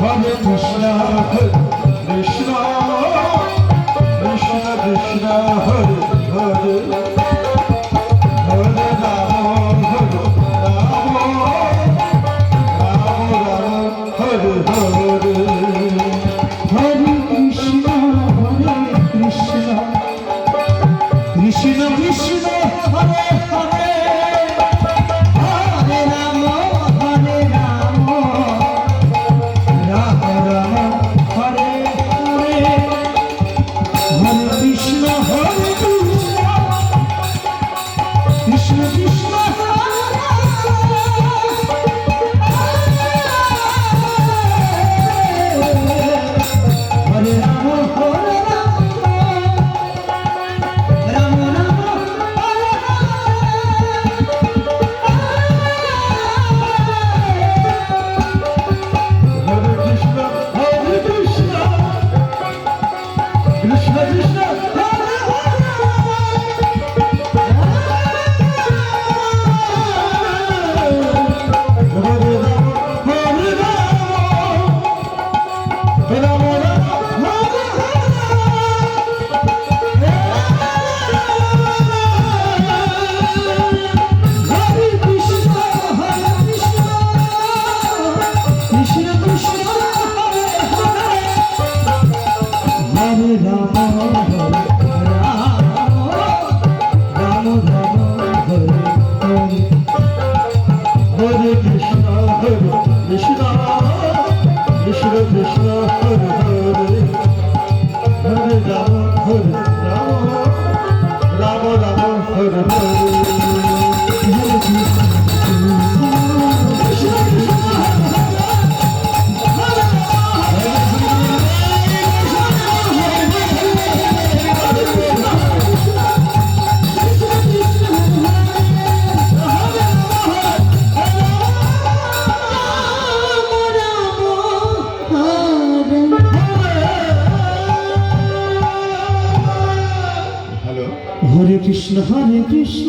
Hare Krishna Thank you. Krishna Hare Krishna.